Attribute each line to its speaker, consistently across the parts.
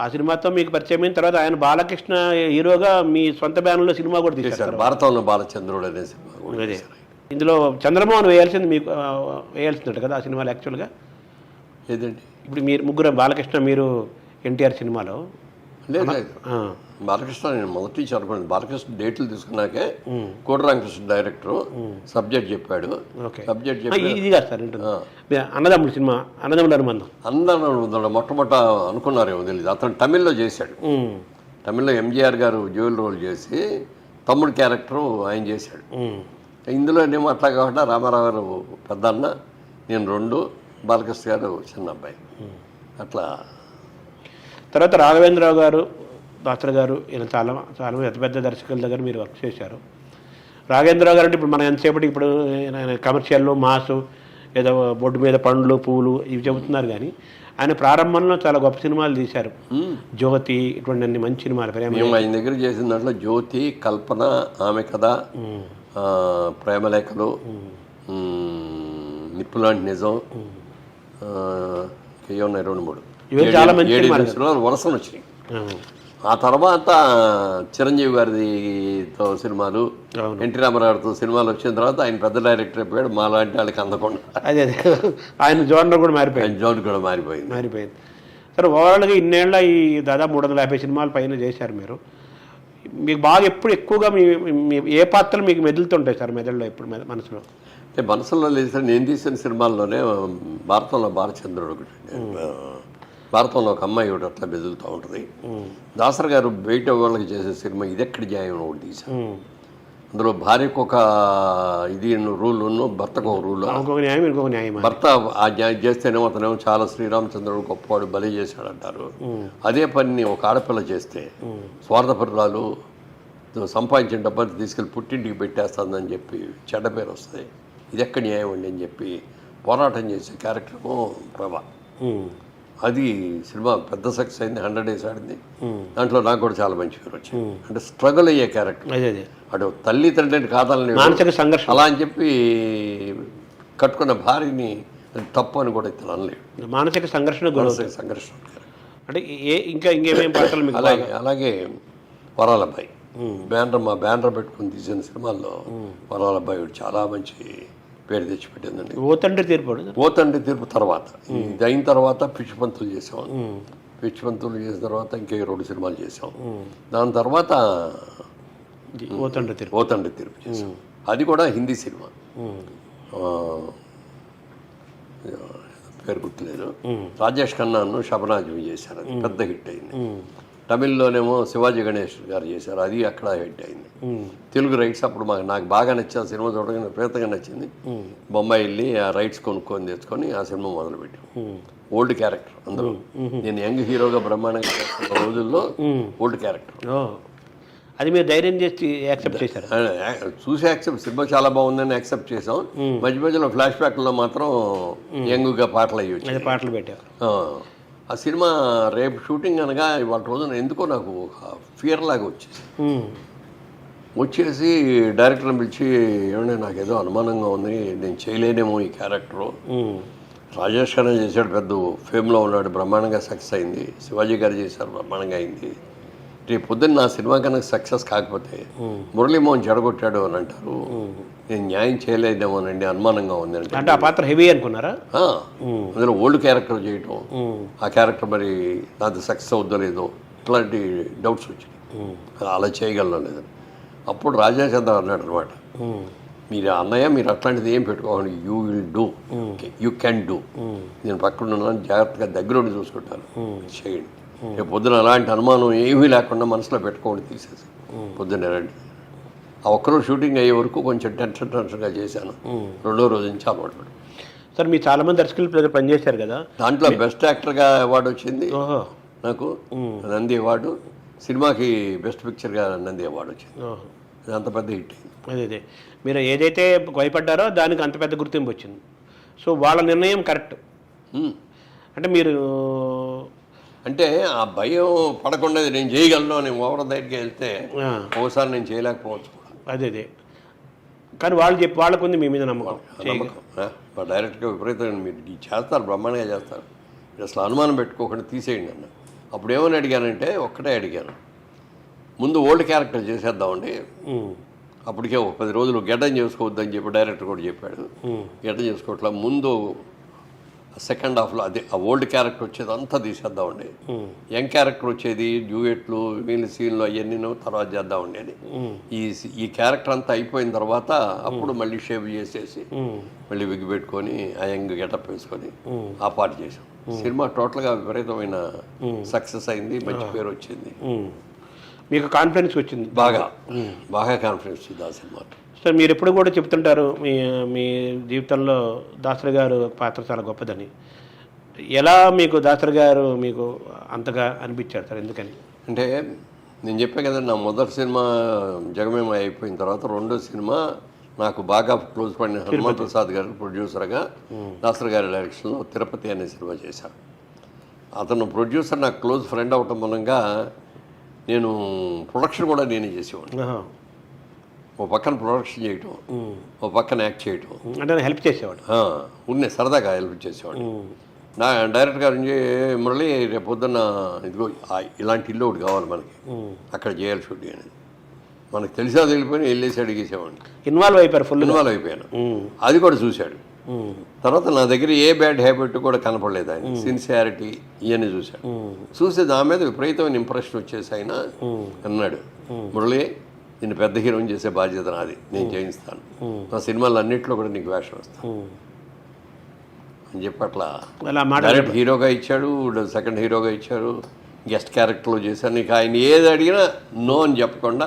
Speaker 1: ఆ సినిమాతో మీకు పరిచయం అయిన తర్వాత ఆయన బాలకృష్ణ హీరోగా మీ సొంత బ్యానర్లో సినిమా కూడా తీశారు.
Speaker 2: భారతంలో బాలచంద్రుడు అనే సినిమా
Speaker 1: అదే. ఇందులో చంద్రమోహన్ వేయాల్సింది మీకు వేయాల్సిందట కదా ఆ సినిమాలో యాక్చువల్గా
Speaker 2: ఏదండి?
Speaker 1: ఇప్పుడు మీరు ముగ్గురు బాలకృష్ణ మీరు ఎన్టీఆర్ సినిమాలో
Speaker 2: లేదు బాలకృష్ణ నేను మొదటి అనుకున్నాను. బాలకృష్ణ డేట్లు తీసుకున్నాకే కోటి రామకృష్ణ డైరెక్టర్ సబ్జెక్ట్ చెప్పాడు. సబ్జెక్ట్
Speaker 1: సార్ అన్నదమ్ముడు సినిమా అన్నదమ్ముడు అనుబంధం.
Speaker 2: అందరూ ఉందన్న మొట్టమొదట అనుకున్నారేమో తెలియదు అతను తమిళ్ళో చేశాడు. తమిళ్ళో ఎంజీఆర్ గారు జ్యువెల్ రోల్ చేసి తమ్ముడు క్యారెక్టర్ ఆయన చేశాడు. ఇందులో ఏమో అట్లా కాకుండా రామారావు గారు పెద్ద అన్న నేను రెండు బాలకృష్ణ గారు చిన్న అబ్బాయి. అట్లా
Speaker 1: తర్వాత రాఘవేంద్రరావు గారు దాసర్ గారు ఈయన చాలా చాలా పెద్ద పెద్ద దర్శకుల దగ్గర మీరు వర్క్ చేశారు. రాఘవేంద్రరావు గారు అంటే ఇప్పుడు మనం ఎంతసేపటి ఇప్పుడు కమర్షియల్లో మాసు ఏదో బొడ్డు మీద పండ్లు పువ్వులు ఇవి చెబుతున్నారు కానీ ఆయన ప్రారంభంలో చాలా గొప్ప సినిమాలు తీశారు. జ్యోతి ఇటువంటి అన్ని మంచి సినిమాలు ప్రేమ
Speaker 2: ఆయన దగ్గర చేసిన దాంట్లో జ్యోతి కల్పన ఆమె కథ ప్రేమలేఖలు నిప్పులాంటి నిజం ఉన్నాయి రెండు మూడు.
Speaker 1: ఇవే
Speaker 2: ఏడు-
Speaker 1: చాలా మంచి
Speaker 2: వరుసలు వచ్చినాయి.
Speaker 1: ఆ,
Speaker 2: తర్వాత చిరంజీవి గారితో సినిమాలు. ఎన్టీ రామారావుతో సినిమాలు వచ్చిన తర్వాత ఆయన పెద్ద డైరెక్టర్ అయిపోయాడు మా లాంటి వాళ్ళకి అందకుండా.
Speaker 1: అదే అదే. ఆయన జోనర్ కూడా మారిపోయింది
Speaker 2: జోన్ కూడా మారిపోయింది.
Speaker 1: మారిపోయింది. సరే ఓవరాల్గా ఇన్నేళ్ళ ఈ దాదాపు మూడు వందల యాభై సినిమాల పైన చేశారు మీరు. మీకు బాగా ఎప్పుడు ఎక్కువగా మీ మీ ఏ పాత్రలు మీకు మెదులుతుంటాయి సార్ మెదడులో ఎప్పుడు మనసులో?
Speaker 2: అంటే మనసులో లేదు నేను తీసిన సినిమాల్లోనే భారతంలో బాలచంద్రుడు ఒకటి. భారతంలో ఒక అమ్మాయి ఒకటి అట్లా బెదులుతూ ఉంటుంది. దాసర్ గారు బయట వాళ్ళకి చేసే సినిమా ఇది ఎక్కడి న్యాయం ఒకటి
Speaker 1: ఉమ్.
Speaker 2: అందులో భార్యకు ఒక ఇది రూల్ ఉన్న భర్తకు ఒక రూల్. భర్త ఆ న్యాయం చేస్తేనేమో అతనేమో చాలా శ్రీరామచంద్రుడు గొప్పవాడు బలి చేశాడంటారు. అదే పనిని ఒక ఆడపిల్ల చేస్తే స్వార్థపరురాలు సంపాదించిన డబ్బులు తీసుకెళ్ళి పుట్టింటికి పెట్టేస్తుందని చెప్పి చెడ్డ పేరు వస్తుంది. ఇది ఎక్కడ న్యాయం అండి అని చెప్పి పోరాటం చేసే కార్యక్రమం ప్రభా. అది సినిమా పెద్ద సక్సెస్ అయింది హండ్రెడ్ డేస్ ఆడింది. దాంట్లో నాకు కూడా చాలా మంచి పేరు వచ్చింది. అంటే స్ట్రగుల్ అయ్యే క్యారెక్టర్ అటు తల్లి తండ్రిని కాదాలని
Speaker 1: మానసిక సంఘర్షణ.
Speaker 2: అలా అని చెప్పి కట్టుకున్న భార్యని తప్పు అని కూడా ఇతను అనలేడు.
Speaker 1: మానసిక సంఘర్షణ
Speaker 2: మానసిక సంఘర్షణ.
Speaker 1: అంటే ఏ ఇంకా ఇంకేమేం పాత్రలు మీకు
Speaker 2: అలాగే అలాగే వరాలబ్బాయి. బ్యానర్ మా బ్యానర్ పెట్టుకుని తీసిన సినిమాల్లో వరాలబ్బాయి చాలా మంచి పేరు తెచ్చిపెట్టిందండి.
Speaker 1: ఓ తండ్రి తీర్పడు
Speaker 2: పోతండి తీర్పు తర్వాత. ఇది అయిన తర్వాత పిచ్చి పంతులు చేసాం పిచ్చి పంతులు చేసిన తర్వాత ఇంకే రెండు సినిమాలు చేసాం దాని తర్వాత
Speaker 1: ఓ తండ్రి తీర్పు.
Speaker 2: పోతండి తీర్పు చేసాం అది కూడా హిందీ సినిమా. పేరు గుర్తులేదు. రాజేష్ ఖన్నాను శబనాజు చేశారు. అది పెద్ద హిట్ అయింది. తమిళ్ళోనేమో శివాజీ గణేష్ గారు చేశారు. అది అక్కడ హిట్ అయింది. తెలుగు రైట్స్ అప్పుడు మాకు నాకు బాగా నచ్చిన సినిమా చూడగానే విపరీతంగా నచ్చింది. బొంబాయి వెళ్ళి ఆ రైట్స్ కొనుక్కొని తెచ్చుకొని ఆ సినిమా మొదలుపెట్టాం. ఓల్డ్ క్యారెక్టర్ అందులో నేను యంగ్ హీరోగా బ్రహ్మాండంగా చేస్తున్న రోజుల్లో ఓల్డ్ క్యారెక్టర్
Speaker 1: అది మీరు ధైర్యం చేసి యాక్సెప్ట్ చేశారు?
Speaker 2: చూసి యాక్సెప్ట్ సినిమా చాలా బాగుందని యాక్సెప్ట్ చేసాం మధ్య మధ్యలో ఫ్లాష్ బ్యాక్లో మాత్రం యంగ్గా పాటలు అయ్యి
Speaker 1: పాటలు పెట్టారు.
Speaker 2: ఆ, సినిమా రేపు షూటింగ్ అనగా ఇవాళ రోజున ఎందుకో నాకు ఒక ఫియర్ లాగా వచ్చేసి. వచ్చేసి డైరెక్టర్ని పిలిచి ఏమంటే నాకు ఏదో అనుమానంగా ఉంది నేను చేయలేనేమో ఈ క్యారెక్టరు. రాజేష్ ఖన్నా చేశాడు పెద్ద ఫేమ్లో ఉన్నాడు బ్రహ్మాండంగా సక్సెస్ అయింది శివాజీ గారు చేశారు బ్రహ్మాండంగా అయింది రేపు పొద్దున్న నా సినిమా కనుక సక్సెస్ కాకపోతే మురళీమోహన్ చెడగొట్టాడు అని అంటారు. నేను న్యాయం చేయలేదేమోనండి అనుమానంగా ఉంది అంటే
Speaker 1: అంటే ఆ పాత్ర హెవీ అనుకున్నారా?
Speaker 2: అందులో ఓల్డ్ క్యారెక్టర్ చేయటం. ఆ క్యారెక్టర్ మరి నాది సక్సెస్ అవుద్దో లేదో ఇట్లాంటి డౌట్స్ వచ్చాయి అలా చేయగలను లేదు అప్పుడు రాజాచంద్ర అన్నాడు అనమాట. మీరు అన్నయ్య మీరు అట్లాంటిది ఏం పెట్టుకోవాలి you will do you can do నేను పక్కన ఉన్నాను జాగ్రత్తగా దగ్గరుండి చూసుకుంటాను. చేయండి. పొద్దున అలాంటి అనుమానం ఏమీ లేకుండా మనసులో పెట్టుకోండి తీసేసి పొద్దున్న రండి. ఆ ఒక్కరోజు షూటింగ్ అయ్యే వరకు కొంచెం టెన్షన్ టెన్షన్గా చేశాను. రెండో రోజు నుంచి అలవాటు.
Speaker 1: సార్ మీ చాలా మంది దర్శకులు ప్రజలు పనిచేశారు కదా?
Speaker 2: దాంట్లో బెస్ట్ యాక్టర్గా అవార్డు వచ్చింది నాకు. నంది అవార్డు. సినిమాకి బెస్ట్ పిక్చర్గా నంది అవార్డు వచ్చింది. ఇది అంత పెద్ద హిట్. అయింది
Speaker 1: అదే అదే. మీరు ఏదైతే భయపడ్డారో దానికి అంత పెద్ద గుర్తింపు వచ్చింది. సో వాళ్ళ నిర్ణయం కరెక్ట్. అంటే మీరు
Speaker 2: అంటే ఆ భయం పడకుండా నేను చేయగలను అని ఓవర్ దగ్గరికి వెళ్తే ఒకసారి నేను చేయలేకపోవచ్చు.
Speaker 1: అదే అదే. కానీ వాళ్ళు చెప్పి వాళ్ళకు ఉంది మీ మీద నమ్మకం.
Speaker 2: నమ్మకం. డైరెక్ట్గా విపరీతంగా మీరు చేస్తారు బ్రహ్మాండంగా చేస్తారు. అసలు అనుమానం పెట్టుకోకుండా తీసేయండి అన్న అప్పుడు ఏమని అడిగానంటే ఒక్కటే అడిగాను. ముందు ఓల్డ్ క్యారెక్టర్ చేసేద్దామండి. అప్పటికే ఒక పది రోజులు గెడ్డం చేసుకోవద్దని చెప్పి డైరెక్టర్ కూడా చెప్పాడు. గెడ్డం చేసుకోవట్లా. ముందు సెకండ్ హాఫ్లో అదే ఆ ఓల్డ్ క్యారెక్టర్ వచ్చేది అంతా తీసేద్దామండి యంగ్ క్యారెక్టర్ వచ్చేది డ్యూయెట్లు వీళ్ళ సీన్లు అవన్నీ తర్వాత చేద్దామండి అని
Speaker 1: ఉమ్,
Speaker 2: ఈ ఈ క్యారెక్టర్ అంతా అయిపోయిన తర్వాత అప్పుడు మళ్ళీ షేవ్ చేసేసి
Speaker 1: ఉమ్,
Speaker 2: మళ్ళీ విగ్ పెట్టుకొని ఆ యంగ్ గెటప్ వేసుకొని. ఆ పాట చేసాం సినిమా టోటల్గా విపరీతమైన సక్సెస్ అయింది మంచి పేరు వచ్చింది.
Speaker 1: మీకు కాన్ఫిడెన్స్ వచ్చింది?
Speaker 2: బాగా. బాగా కాన్ఫిడెన్స్ ఉంది ఆ సినిమా
Speaker 1: సార్ మీరు ఎప్పుడు కూడా చెప్తుంటారు మీ మీ జీవితంలో దాసరి గారు పాత్ర చాలా గొప్పదని. ఎలా మీకు దాసరి గారు మీకు అంతగా అనిపించారు సార్ ఎందుకని?
Speaker 2: అంటే నేను చెప్పే కదా నా మొదటి సినిమా జగమేమ అయిపోయిన తర్వాత రెండో సినిమా నాకు బాగా క్లోజ్ పడిన హనుమాన్ ప్రసాద్ గారు ప్రొడ్యూసర్గా దాసర్ గారి డైరెక్షన్లో తిరుపతి అనే సినిమా చేశాను అతను ప్రొడ్యూసర్ నాకు క్లోజ్ ఫ్రెండ్ అవటం మూలంగా నేను ప్రొడక్షన్ కూడా నేనే చేసేవాడిని. ఓ పక్కన ప్రొడక్షన్ చేయటం. ఓ పక్కన యాక్ట్ చేయటం.
Speaker 1: అంటే హెల్ప్ చేసేవాడు.
Speaker 2: ఆ, ఉన్నే సరదాగా హెల్ప్ చేసేవాడిని
Speaker 1: ఉమ్.
Speaker 2: నా డైరెక్టర్ గారు మురళి రేపు పొద్దున్న ఇదిగో ఆ ఇలాంటి ఇల్లు ఒకటి కావాలి మనకి. అక్కడ చేయాలి షూటింగ్ అనేది. మనకు తెలిసా తెలిపోయినా వెళ్ళేసి అడిగేసేవాడిని.
Speaker 1: ఇన్వాల్వ్ అయిపోయారు ఫుల్
Speaker 2: ఇన్వాల్వ్ అయిపోయాను. అది కూడా చూశాడు. తర్వాత నా దగ్గర ఏ బ్యాడ్ హ్యాబిట్ కూడా కనపడలేదు ఆయన. సిన్సియారిటీ ఇవన్నీ చూశాడు. చూసి దాని మీద విపరీతమైన ఇంప్రెషన్ వచ్చేసి ఆయన అన్నాడు. మురళి నేను పెద్ద హీరోయిన్ చేసే బాధ్యత నాది. నేను చేయిస్తాను నా సినిమాలు అన్నింటిలో కూడా నీకు వేషం వస్తాను అని చెప్పి అట్లా
Speaker 1: అలా మాట
Speaker 2: డైరెక్ట్ హీరోగా ఇచ్చాడు సెకండ్ హీరోగా ఇచ్చారు గెస్ట్ క్యారెక్టర్లో చేశాను నీకు ఆయన ఏది అడిగినా నో అని చెప్పకుండా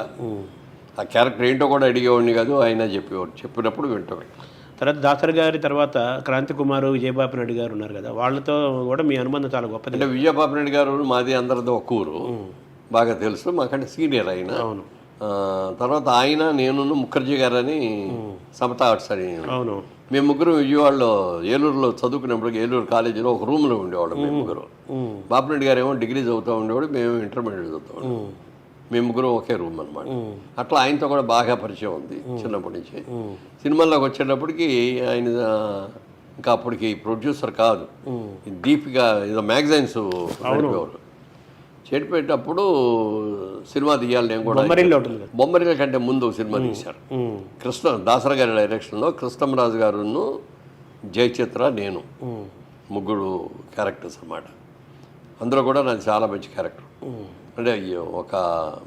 Speaker 2: ఆ క్యారెక్టర్ ఏంటో కూడా అడిగేవాడిని కాదు ఆయన చెప్పేవాడు. చెప్పినప్పుడు వింటాడు
Speaker 1: తర్వాత దాసరి గారి తర్వాత క్రాంతి కుమారు విజయబాబు నాయుడు గారు ఉన్నారు కదా వాళ్ళతో కూడా మీ అనుబంధం చాలా గొప్పది.
Speaker 2: అంటే విజయబాబు నాయుడు గారు మాది అందరిది ఒక ఊరు. బాగా తెలుసు మాకంటే సీనియర్ ఆయన
Speaker 1: అవును.
Speaker 2: తర్వాత ఆయన నేను ముఖర్జీ గారు అని సమతా ఆర్ట్స్ అని
Speaker 1: అవును.
Speaker 2: మేము ముగ్గురు విజయవాడలో ఏలూరులో చదువుకున్నప్పుడు ఏలూరు కాలేజీలో ఒక రూమ్లో ఉండేవాళ్ళం మేము ముగ్గురు.
Speaker 1: ఉమ్.
Speaker 2: బాపిరెడ్డి గారు ఏమో డిగ్రీ చదువుతూ ఉండేవాడు మేము ఇంటర్మీడియట్ చదువుతూ ఉండేవాడు మేము ముగ్గురు ఒకే రూమ్ అనమాట అట్లా ఆయనతో కూడా బాగా పరిచయం ఉంది చిన్నప్పటి నుంచి. సినిమాల్లోకి వచ్చేటప్పటికి ఆయన ఇంకా అప్పటికి ప్రొడ్యూసర్ కాదు. దీపిక ఏదో మ్యాగజైన్స్ నడిపేవారు. చెడిపోయేటప్పుడు సినిమా తీయాలి నేను కూడా. బొమ్మరిల కంటే ముందు సినిమా తీశారు. కృష్ణ దాసర గారి డైరెక్షన్లో కృష్ణంరాజు గారును జయచిత్ర నేను. ముగ్గురు క్యారెక్టర్స్ అన్నమాట. అందులో కూడా నాది చాలా మంచి క్యారెక్టర్. అంటే ఒక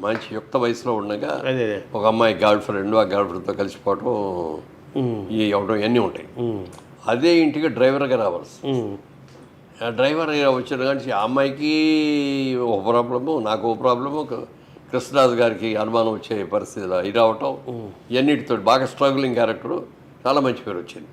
Speaker 2: మంచి యుక్త వయసులో ఉండగా ఒక అమ్మాయి గర్ల్ ఫ్రెండ్ ఆ గర్ల్ ఫ్రెండ్తో కలిసిపోవటం. ఈ అవడం ఇవన్నీ ఉంటాయి. అదే ఇంటికి డ్రైవర్గా రావాల్సి డ్రైవర్ వచ్చిన కానీ ఆ అమ్మాయికి ఒక ప్రాబ్లము నాకు ఒక ప్రాబ్లము. కృష్ణరాజు గారికి అనుమానం వచ్చే పరిస్థితి ఇది అవటం ఇవన్నిటితో బాగా స్ట్రగులింగ్ క్యారెక్టరు. చాలా మంచి పేరు వచ్చింది.